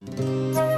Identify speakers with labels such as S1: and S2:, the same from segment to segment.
S1: you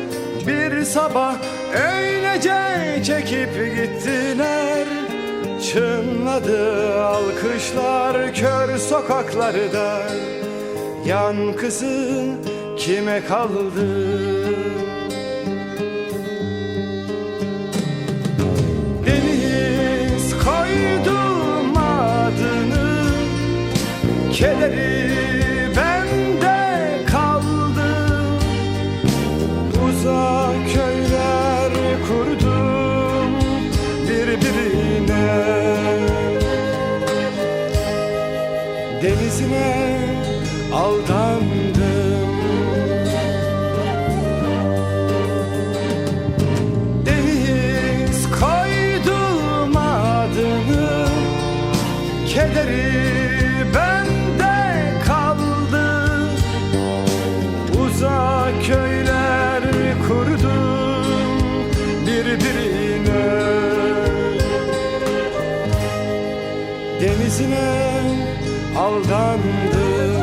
S1: Bir sabah öylece çekip gittiler Çınladı alkışlar kör sokaklarda Yankısı kime kaldı? Deniz koydum adını Kederi Denizine aldandım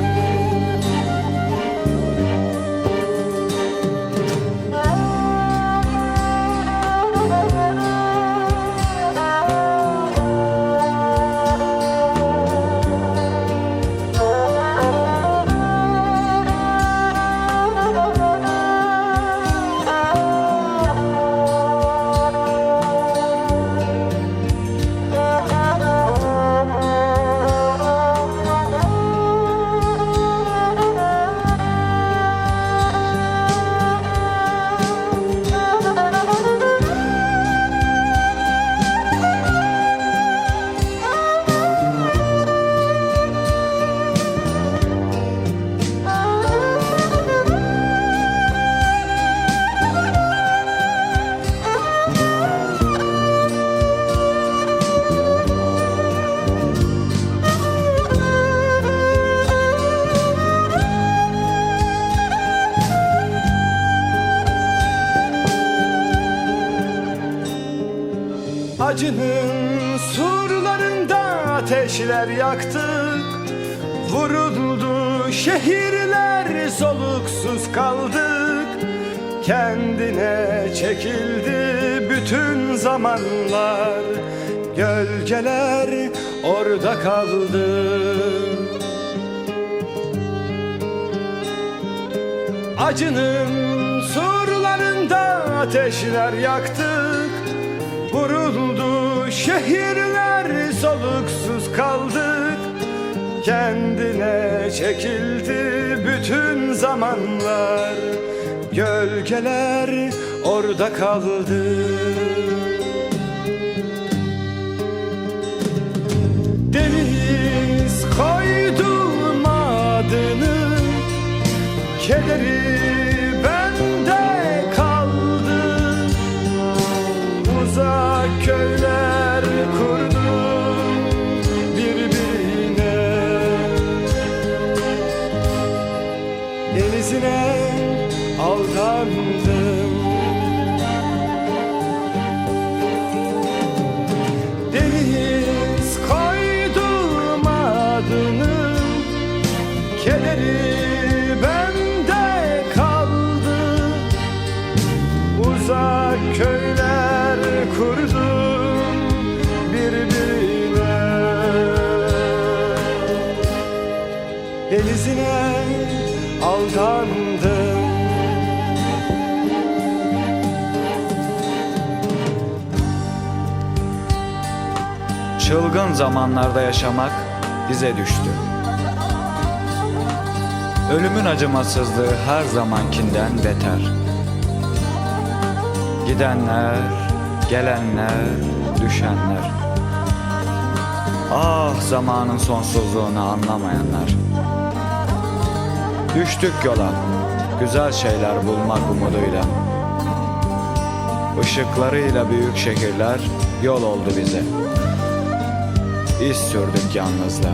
S1: Acının surlarında ateşler yaktık Vuruldu şehirler soluksuz kaldık. Kendine çekildi bütün zamanlar. Gölgeler orada kaldı. Acının surlarında ateşler yaktık Vuruldu. Şehirler soluksuz kaldık. Kendine çekildi bütün zamanlar. Gölgeler orada kaldı. Deniz koydum adını Kederi Uzak köyler kurdum denizine aldandım
S2: Çılgın zamanlarda yaşamak bize düştü. Ölümün acımasızlığı her zamankinden beter. Gidenler, gelenler, düşenler. Ah zamanın sonsuzluğunu anlamayanlar. Düştük yola, güzel şeyler bulmak umuduyla. Işıklarıyla büyük şehirler yol oldu bize. İz sürdük yalnızlığa.